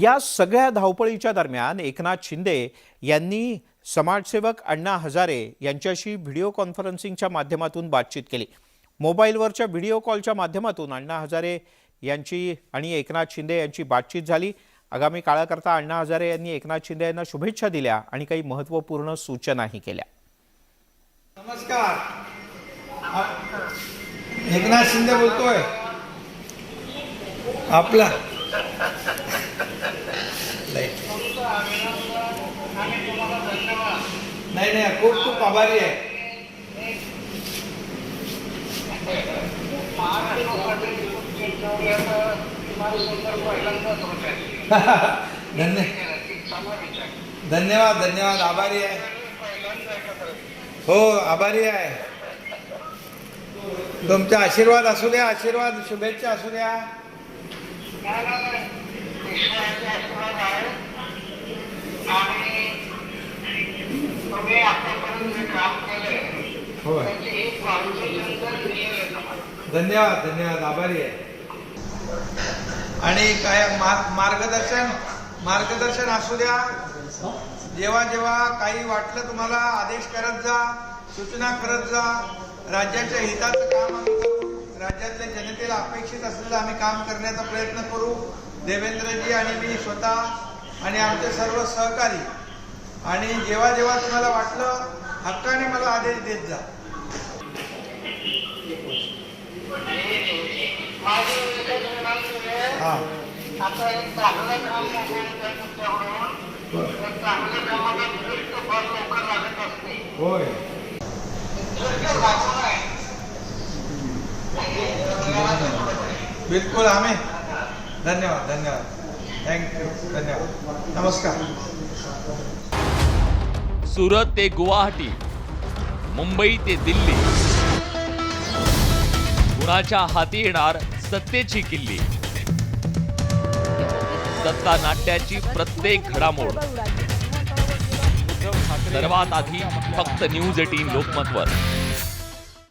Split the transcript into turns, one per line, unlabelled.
या सगळ्या धावपळीच्या दरम्यान एकनाथ शिंदे यांनी समाजसेवक अण्णा हजारे यांच्याशी व्हिडिओ कॉन्फरन्सिंगच्या माध्यमातून बातचीत केली. मोबाईलवरच्या व्हिडिओ कॉलच्या माध्यमातून अण्णा हजारे यांची आणि एकनाथ शिंदे यांची बातचीत झाली. आगामी काळाकरता अण्णा हजारे यांनी एकनाथ शिंदे यांना शुभेच्छा दिल्या आणि काही महत्त्वपूर्ण सूचनाही केल्या.
नमस्कार. एकनाथ शिंदे बोलतोय. आपला नाही नाही खूप खूप आभारी आहे. धन्य धन्यवाद धन्यवाद आभारी आहे. हो आभारी आहे. तुमचा आशीर्वाद असू द्या आशीर्वाद शुभेच्छा असू द्या. होय. धन्यवाद धन्यवाद. आभारी आहे. आणि काय मार्ग मार्गदर्शन मार्गदर्शन असू द्या. जेव्हा जेव्हा काही वाटलं तुम्हाला आदेश करत जा सूचना करत जा. राज्याच्या हिताचं काम आम्ही करू. राज्यातल्या जनतेला अपेक्षित असलेलं आम्ही काम करण्याचा प्रयत्न करू. देवेंद्रजी आणि मी स्वतः आणि आमचे सर्व सहकारी. आणि जेव्हा जेव्हा तुम्हाला वाटलं हक्काने मला आदेश देत जा.
आता एक चांगलं काम मोबाईल तुमच्याकडून
बरं.
एक चांगल्या कामाला दुरुस्त फार लवकर लागत असते.
होय.
योग्य लागू आहे.
बिलकुल आम्ही. धन्यवाद धन्यवाद. थँक्यू धन्यवाद. नमस्कार.
सुरत ते गुवाहाटी मुंबई ते दिल्ली. कुणाच्या हाती येणार सत्तेची किल्ली? सत्ता नाट्याची प्रत्येक घडामोड. सर्वात आधी फक्त न्यूज एटीन लोकमतवर.